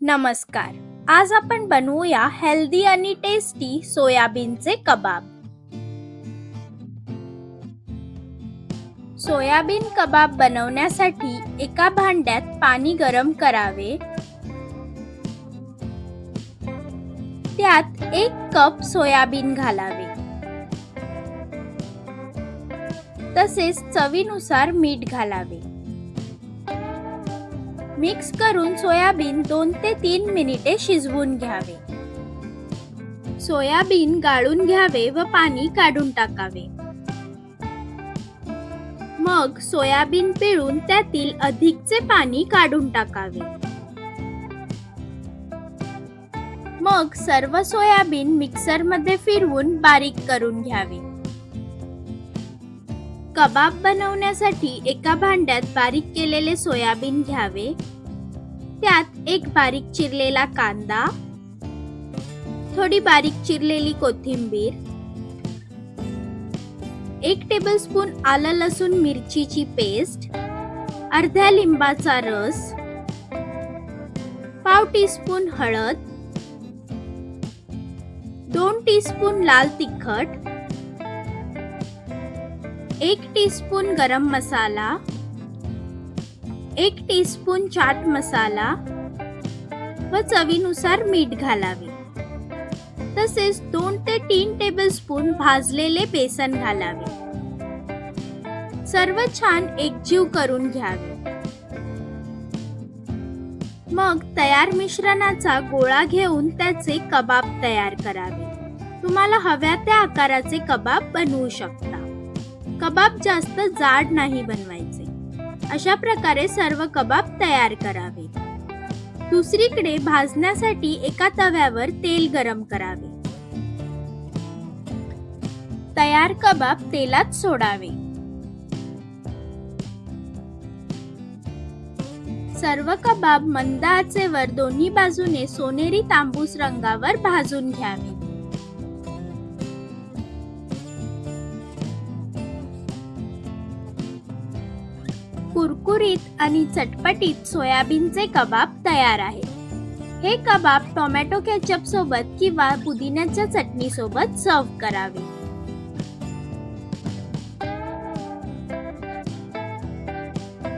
नमस्कार. आज आपण बनवूया हेल्दी आणि टेस्टी सोयाबीनचे कबाब. सोयाबीन कबाब बनवण्यासाठी एका भांड्यात पाणी गरम करावे. त्यात एक कप सोयाबीन घालावे. तसेच चवीनुसार मीठ घालावे. मिक्स करून सोयाबीन दोन ते तीन मिनिटे शिजवून घ्यावे. सोयाबीन गाळून घ्यावे व पाणी काढून टाकावे. मग सोयाबीन पिळून त्यातील अधिकचे पाणी काढून टाकावे. मग सर्व सोयाबीन मिक्सरमध्ये फिरवून बारीक करून घ्यावे. कबाब बनवण्यासाठी एका भांड्यात बारीक केलेले सोयाबीन घ्यावे. त्यात एक बारीक चिरलेला कांदा थोडी बारीक चिरलेली कोथिंबीर एक टेबलस्पून आलं लसूण मिरचीची पेस्ट अर्ध्या लिंबाचा रस पाव टीस्पून हळद दोन टीस्पून लाल तिखट एक टीस्पून गरम मसाला एक टीस्पून चाट मसाला व चवीनुसार मीठ घालावे. तसेच दोन ते तीन टेबलस्पून भाजलेले बेसन घालावे. सर्व छान एकजीव करून घ्यावे. मग तयार मिश्रणाचा गोळा घेऊन त्याचे कबाब तयार करावे. तुम्हाला हव्या त्या आकाराचे कबाब बनवू शकता. कबाब जास्त जाड नाही बनवायचे. अशा प्रकारे सर्व कबाब तयार करावे. दुसरीकडे भाजण्यासाठी एका तव्यावर तेल गरम करावे. तयार कबाब तेलात सोडावे. सर्व कबाब मंद आचेवर दोन्ही बाजूने सोनेरी तांबूस रंगावर भाजून घ्यावे. कुरकुरीत आणि चटपटीत सोयाबीनचे कबाब तयार आहेत हे कबाब टोमॅटो केचप सोबत किंवा पुदिन्याच्या चटणी सोबत सर्व करावे.